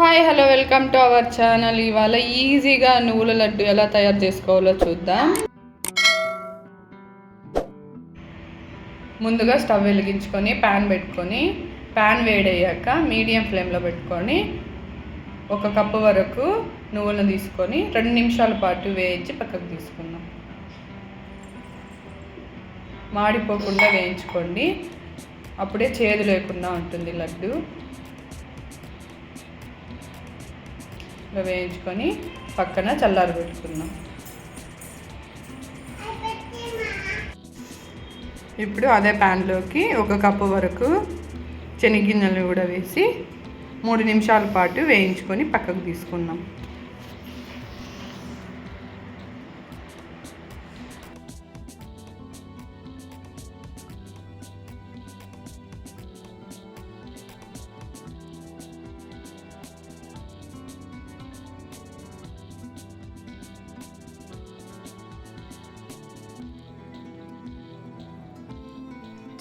Hi hello welcome to our channel. ఇవాళ ఈజీగా నువ్వుల లడ్డు ఎలా తయారు చేసుకోవాలో చూద్దాం. ముందుగా స్టవ్ వెలిగించుకొని ప్యాన్ పెట్టుకొని ప్యాన్ వేడయ్యాక మీడియం ఫ్లేమ్లో పెట్టుకొని ఒక కప్పు వరకు నువ్వులను తీసుకొని రెండు నిమిషాల పాటు వేయించి పక్కకు తీసుకుందాం. మాడిపోకుండా వేయించుకోండి. అప్పుడే చేదు లేకుండా ఉంటుంది లడ్డు. వేయించుకొని పక్కన చల్లారి పెట్టుకున్నాం ఇప్పుడు అదే ప్యాన్లోకి ఒక కప్పు వరకు శనగింజలు కూడా వేసి మూడు నిమిషాల పాటు వేయించుకొని పక్కకు తీసుకున్నాం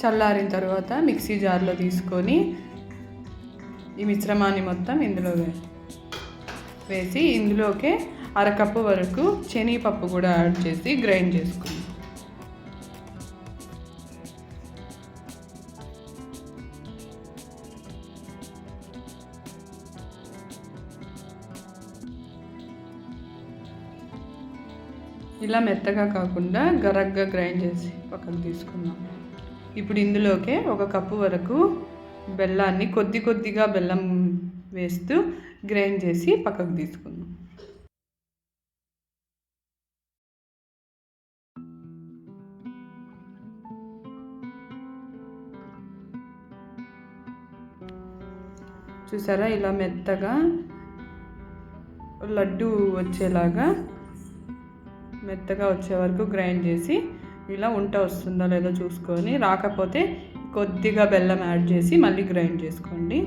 చల్లారిన తర్వాత మిక్సీ జార్లో తీసుకొని ఈ మిశ్రమాన్ని మొత్తం ఇందులో వేసి ఇందులోకే అరకప్పు వరకు శనగపప్పు కూడా యాడ్ చేసి గ్రైండ్ చేసుకుందాం. ఇలా మెత్తగా కాకుండా గరగ్గా గ్రైండ్ చేసి పక్కకు తీసుకుందాం. ఇప్పుడు ఇందులోకే ఒక కప్పు వరకు బెల్లాన్ని కొద్ది కొద్దిగా బెల్లం వేస్తూ గ్రైండ్ చేసి పక్కకు తీసుకుందాం. చూసారా ఇలా మెత్తగా లడ్డు వచ్చేలాగా మెత్తగా వచ్చే వరకు గ్రైండ్ చేసి ఇలా ఉంట వస్తుందో లేదో చూసుకొని రాకపోతే కొద్దిగా బెల్లం యాడ్ చేసి మళ్ళీ గ్రైండ్ చేసుకోండి.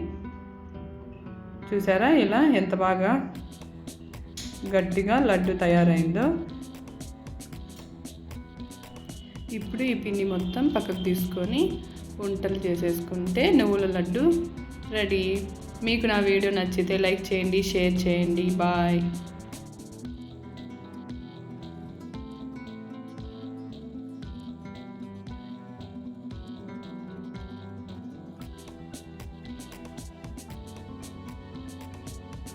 చూసారా ఇలా ఎంత బాగా గట్టిగా లడ్డు తయారైందో. ఇప్పుడు ఈ పిండి మొత్తం పక్కకు తీసుకొని వంటలు చేసేసుకుంటే నువ్వుల లడ్డు రెడీ. మీకు నా వీడియో నచ్చితే లైక్ చేయండి షేర్ చేయండి. బాయ్.